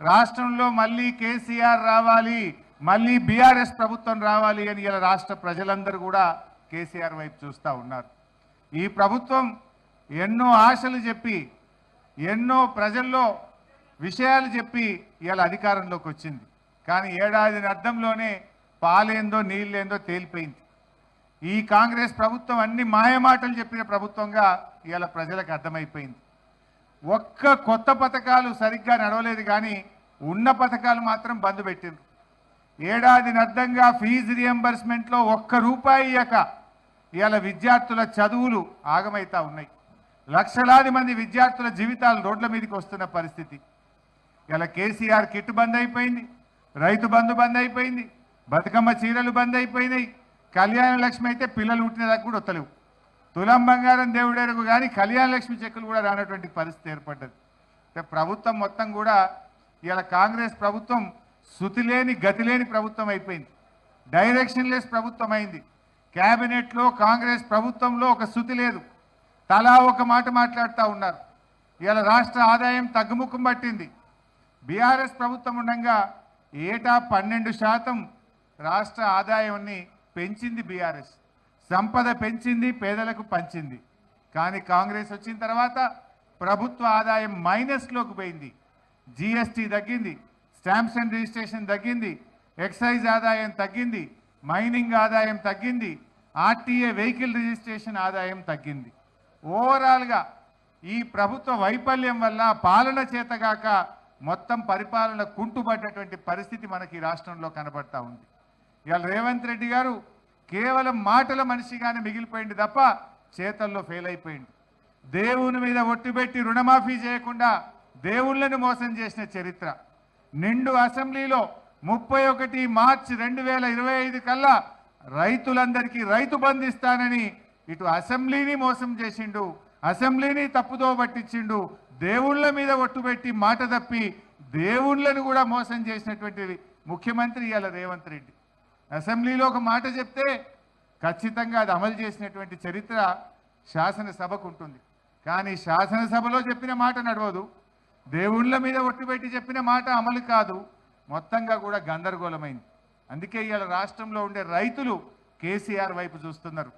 రాష్ట్రంలో మళ్ళీ కేసీఆర్ రావాలి మళ్ళీ బీఆర్ఎస్ ప్రభుత్వం రావాలి అని ఇలా రాష్ట్ర ప్రజలందరూ కూడా కేసీఆర్ వైపు చూస్తూ ఉన్నారు. ఈ ప్రభుత్వం ఎన్నో ఆశలు చెప్పి ఎన్నో ప్రజల్లో విషయాలు చెప్పి ఇలా అధికారంలోకి వచ్చింది. కానీ ఏడాది అర్థంలోనే పాలేందో నీళ్ళేందో తేలిపోయింది. ఈ కాంగ్రెస్ ప్రభుత్వం అన్ని మాయమాటలు చెప్పిన ప్రభుత్వంగా ఇలా ప్రజలకు అర్థమైపోయింది. ఒక్క కొత్త పథకాలు సరిగ్గా నడవలేదు కానీ ఉన్న పథకాలు మాత్రం బంద్ పెట్టిండ్రు. ఏడాది అర్థంగా ఫీజు రియంబర్స్మెంట్లో ఒక్క రూపాయి ఇయ్యక ఇవాళ విద్యార్థుల చదువులు ఆగమైతా ఉన్నాయి. లక్షలాది మంది విద్యార్థుల జీవితాలు రోడ్ల మీదకి వస్తున్న పరిస్థితి. ఇలా కేసీఆర్ కిట్ బంద్ అయిపోయింది రైతు బంధు బంద్ అయిపోయింది బతుకమ్మ చీరలు బంద్ అయిపోయినాయి. కళ్యాణ లక్ష్మి అయితే పిల్లలు పుట్టినదాకా కూడా వస్తలేవు తులం బంగారం దేవుడేరకు కానీ కళ్యాణ లక్ష్మి చెక్కులు కూడా రానటువంటి పరిస్థితి ఏర్పడ్డది. అంటే ప్రభుత్వం మొత్తం కూడా ఇవాళ కాంగ్రెస్ ప్రభుత్వం శృతి లేని గతి లేని ప్రభుత్వం అయిపోయింది. డైరెక్షన్ లెస్ ప్రభుత్వం అయింది. క్యాబినెట్లో కాంగ్రెస్ ప్రభుత్వంలో ఒక శృతి లేదు. తలా ఒక మాట మాట్లాడుతూ ఉన్నారు. ఇవాళ రాష్ట్ర ఆదాయం తగ్గుముఖం పట్టింది. బీఆర్ఎస్ ప్రభుత్వం ఉండగా ఏటా పన్నెండు శాతం రాష్ట్ర ఆదాయాన్ని పెంచింది బీఆర్ఎస్. సంపద పెంచింది పేదలకు పంచింది. కానీ కాంగ్రెస్ వచ్చిన తర్వాత ప్రభుత్వ ఆదాయం మైనస్లోకి పోయింది. జిఎస్టీ తగ్గింది స్టాంప్స్ అండ్ రిజిస్ట్రేషన్ తగ్గింది ఎక్సైజ్ ఆదాయం తగ్గింది మైనింగ్ ఆదాయం తగ్గింది ఆర్టీఏ వెహికల్ రిజిస్ట్రేషన్ ఆదాయం తగ్గింది. ఓవరాల్గా ఈ ప్రభుత్వ వైఫల్యం వల్ల పాలన చేతగాక మొత్తం పరిపాలన కుంటుపడ్డటువంటి పరిస్థితి మనకి రాష్ట్రంలో కనబడతా ఉంది. ఇవాళ రేవంత్ రెడ్డి గారు కేవలం మాటల మనిషిగానే మిగిలిపోయింది తప్ప చేతల్లో ఫెయిల్ అయిపోయింది. దేవుని మీద ఒట్టుబెట్టి రుణమాఫీ చేయకుండా దేవుళ్ళని మోసం చేసిన చరిత్ర. నిండు అసెంబ్లీలో ముప్పై ఒకటి మార్చి రెండు వేల ఇరవై ఐదు కల్లా రైతులందరికీ రైతు బంధిస్తానని ఇటు అసెంబ్లీని మోసం చేసిండు అసెంబ్లీని తప్పుదో పట్టించిండు దేవుళ్ళ మీద ఒట్టుపెట్టి మాట తప్పి దేవుళ్ళను కూడా మోసం చేసినటువంటి ముఖ్యమంత్రి ఇవాళ రేవంత్ రెడ్డి. అసెంబ్లీలో ఒక మాట చెప్తే ఖచ్చితంగా అది అమలు చేసినటువంటి చరిత్ర శాసనసభకు ఉంటుంది. కానీ శాసనసభలో చెప్పిన మాట నడవదు. దేవుళ్ళ మీద ఒట్టిపెట్టి చెప్పిన మాట అమలు కాదు. మొత్తంగా కూడా గందరగోళమైంది. అందుకే ఇవాళ రాష్ట్రంలో ఉండే రైతులు కేసీఆర్ వైపు చూస్తున్నారు.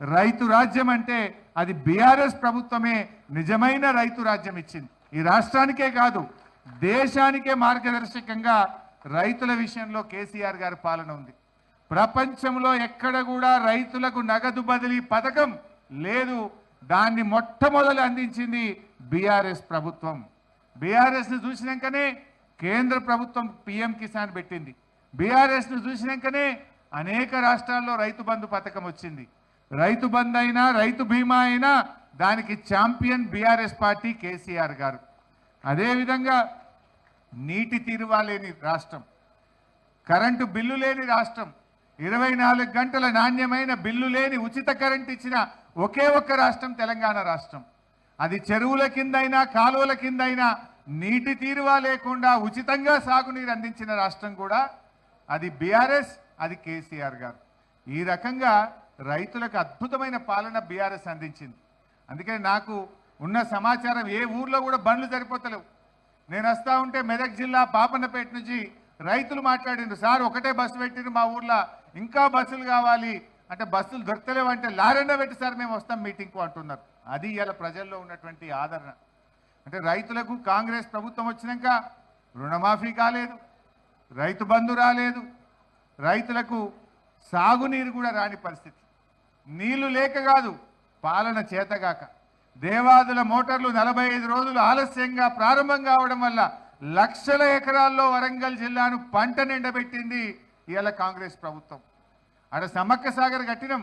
రైతు రాజ్యం అంటే అది బీఆర్ఎస్ ప్రభుత్వమే నిజమైన రైతు రాజ్యం ఇచ్చింది. ఈ రాష్ట్రానికే కాదు దేశానికే మార్గదర్శకంగా రైతుల విషయంలో కేసీఆర్ గారి పాలన ఉంది. ప్రపంచంలో ఎక్కడ కూడా రైతులకు నగదు బదిలీ పథకం లేదు. దాన్ని మొట్టమొదలు అందించింది బీఆర్ఎస్ ప్రభుత్వం. బీఆర్ఎస్ను చూసినాకనే కేంద్ర ప్రభుత్వం పిఎం కిసాన్ పెట్టింది. బీఆర్ఎస్ను చూసినాకనే అనేక రాష్ట్రాల్లో రైతు బంధు పథకం వచ్చింది. రైతు బంధు అయినా రైతు బీమా అయినా దానికి ఛాంపియన్ బీఆర్ఎస్ పార్టీ కేసీఆర్ గారు. అదేవిధంగా నీటి తీరువా లేని రాష్ట్రం కరెంటు బిల్లు లేని రాష్ట్రం ఇరవై నాలుగు గంటల నాణ్యమైన బిల్లు లేని ఉచిత కరెంట్ ఇచ్చిన ఒకే ఒక్క రాష్ట్రం తెలంగాణ రాష్ట్రం. అది చెరువుల కిందైనా కాలువల కిందైనా నీటి తీరువా లేకుండా ఉచితంగా సాగునీరు అందించిన రాష్ట్రం కూడా అది బీఆర్ఎస్ అది కేసీఆర్ గారు. ఈ రకంగా రైతులకు అద్భుతమైన పాలన బీఆర్ఎస్ అందించింది. అందుకని నాకు ఉన్న సమాచారం ఏ ఊర్లో కూడా బండ్లు సరిపోతలేవు. నేను వస్తా ఉంటే మెదక్ జిల్లా పాపన్నపేట నుంచి రైతులు మాట్లాడిండ్రు సార్ ఒకటే బస్సు పెట్టిండ్రు మా ఊర్లో ఇంకా బస్సులు కావాలి. అంటే బస్సులు దొరకలేవంటే లారెండ పెట్టి సార్ మేము వస్తాం మీటింగ్కు అంటున్నారు. అది ఇలా ప్రజల్లో ఉన్నటువంటి ఆదరణ. అంటే రైతులకు కాంగ్రెస్ ప్రభుత్వం వచ్చినాక రుణమాఫీ కాలేదు. రైతు బంధు రాలేదు. రైతులకు సాగునీరు కూడా రాని పరిస్థితి. నీళ్ళు లేక కాదు పాలన చేతగాక. దేవాదుల మోటార్లు నలభై ఐదు రోజులు ఆలస్యంగా ప్రారంభం కావడం వల్ల లక్షల ఎకరాల్లో వరంగల్ జిల్లాను పంట నిండబెట్టింది ఇవాళ కాంగ్రెస్ ప్రభుత్వం. అక్కడ సమ్మక్క సాగర్ కట్టినాం.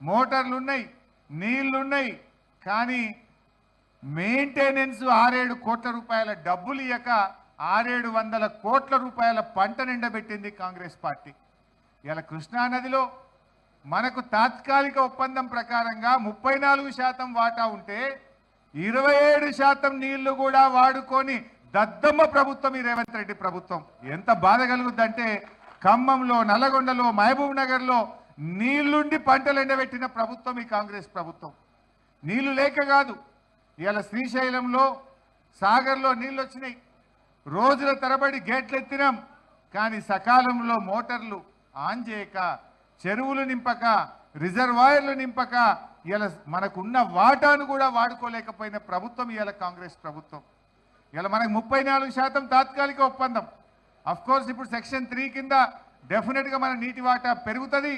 మోటార్లున్నాయి నీళ్ళున్నాయి కానీ మెయింటెనెన్స్ ఆరేడు కోట్ల రూపాయల డబ్బులు ఇయ్యక ఆరేడు వందల కోట్ల రూపాయల పంట నిండబెట్టింది కాంగ్రెస్ పార్టీ. ఇలా కృష్ణానదిలో మనకు తాత్కాలిక ఒప్పందం ప్రకారంగా ముప్పై నాలుగు శాతం వాటా ఉంటే ఇరవై ఏడు శాతం నీళ్ళు కూడా వాడుకొని దద్దమ్మ ప్రభుత్వం ఈ రేవంత్ రెడ్డి ప్రభుత్వం. ఎంత బాధ కలుగుద్దంటే ఖమ్మంలో నల్లగొండలో మహబూబ్ నగర్లో నీళ్ళుండి పంటలు ఎండబెట్టిన ప్రభుత్వం ఈ కాంగ్రెస్ ప్రభుత్వం. నీళ్ళు లేక కాదు ఇవాళ శ్రీశైలంలో సాగర్లో నీళ్ళు వచ్చినాయి రోజుల తరబడి గేట్లు ఎత్తినాం కానీ సకాలంలో మోటార్లు ఆన్ చేయక చెరువులు నింపక రిజర్వాయర్లు నింపక ఇలా మనకున్న వాటాను కూడా వాడుకోలేకపోయిన ప్రభుత్వం ఇవాళ కాంగ్రెస్ ప్రభుత్వం. ఇలా మనకు ముప్పై నాలుగు శాతం తాత్కాలిక ఒప్పందం. కోర్స్ ఇప్పుడు సెక్షన్ త్రీ కింద డెఫినెట్గా మన నీటి వాటా పెరుగుతుంది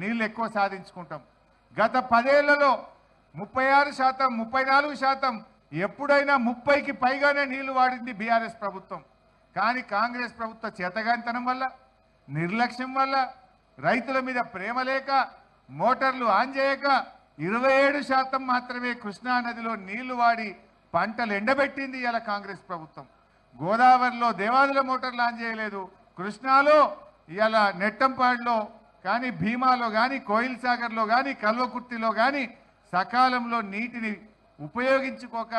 నీళ్ళు ఎక్కువ సాధించుకుంటాం. గత పదేళ్ళలో ముప్పై ఆరు శాతం ముప్పై నాలుగు శాతం ఎప్పుడైనా ముప్పైకి పైగానే నీళ్ళు వాడింది బీఆర్ఎస్ ప్రభుత్వం. కానీ కాంగ్రెస్ ప్రభుత్వ చేతగానితనం వల్ల నిర్లక్ష్యం వల్ల రైతుల మీద ప్రేమ లేక మోటార్లు ఆన్ చేయక ఇరవై ఏడు శాతం మాత్రమే కృష్ణా నదిలో నీళ్ళు వాడి పంటలు ఎండబెట్టింది ఇలా కాంగ్రెస్ ప్రభుత్వం. గోదావరిలో దేవాదుల మోటార్ లాంచ్ చేయలేదు. కృష్ణాలో ఇలా నెట్టంపాడులో కానీ భీమాలో కానీ కోయిల్ సాగర్లో కానీ కల్వకుర్తిలో కానీ సకాలంలో నీటిని ఉపయోగించుకోక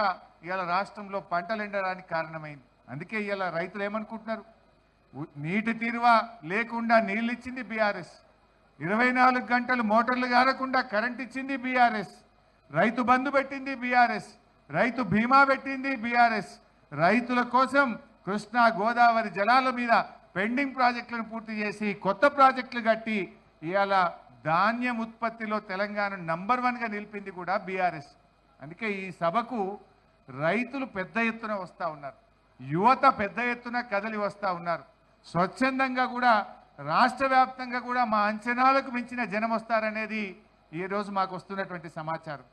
ఇవాళ రాష్ట్రంలో పంటలు ఎండడానికి కారణమైంది. అందుకే ఇవాళ రైతులు ఏమనుకుంటున్నారు? నీటి తీరువ లేకుండా నీళ్ళు ఇచ్చింది బీఆర్ఎస్. ఇరవై నాలుగు గంటలు మోటార్లు కారకుండా కరెంట్ ఇచ్చింది బీఆర్ఎస్. రైతు బంధు పెట్టింది బీఆర్ఎస్. రైతు బీమా పెట్టింది బీఆర్ఎస్. రైతుల కోసం కృష్ణా గోదావరి జలాల మీద పెండింగ్ ప్రాజెక్టులను పూర్తి చేసి కొత్త ప్రాజెక్టులు కట్టి ఇవాళ ధాన్యం ఉత్పత్తిలో తెలంగాణ నంబర్ వన్గా నిలిపింది కూడా బీఆర్ఎస్. అందుకే ఈ సభకు రైతులు పెద్ద ఎత్తున వస్తూ ఉన్నారు. యువత పెద్ద ఎత్తున కదలి వస్తూ ఉన్నారు. స్వచ్ఛందంగా కూడా రాష్ట్ర వ్యాప్తంగా కూడా మా అంచనాలకు మించిన జనం వస్తారనేది ఈరోజు మాకు వస్తున్నటువంటి సమాచారం.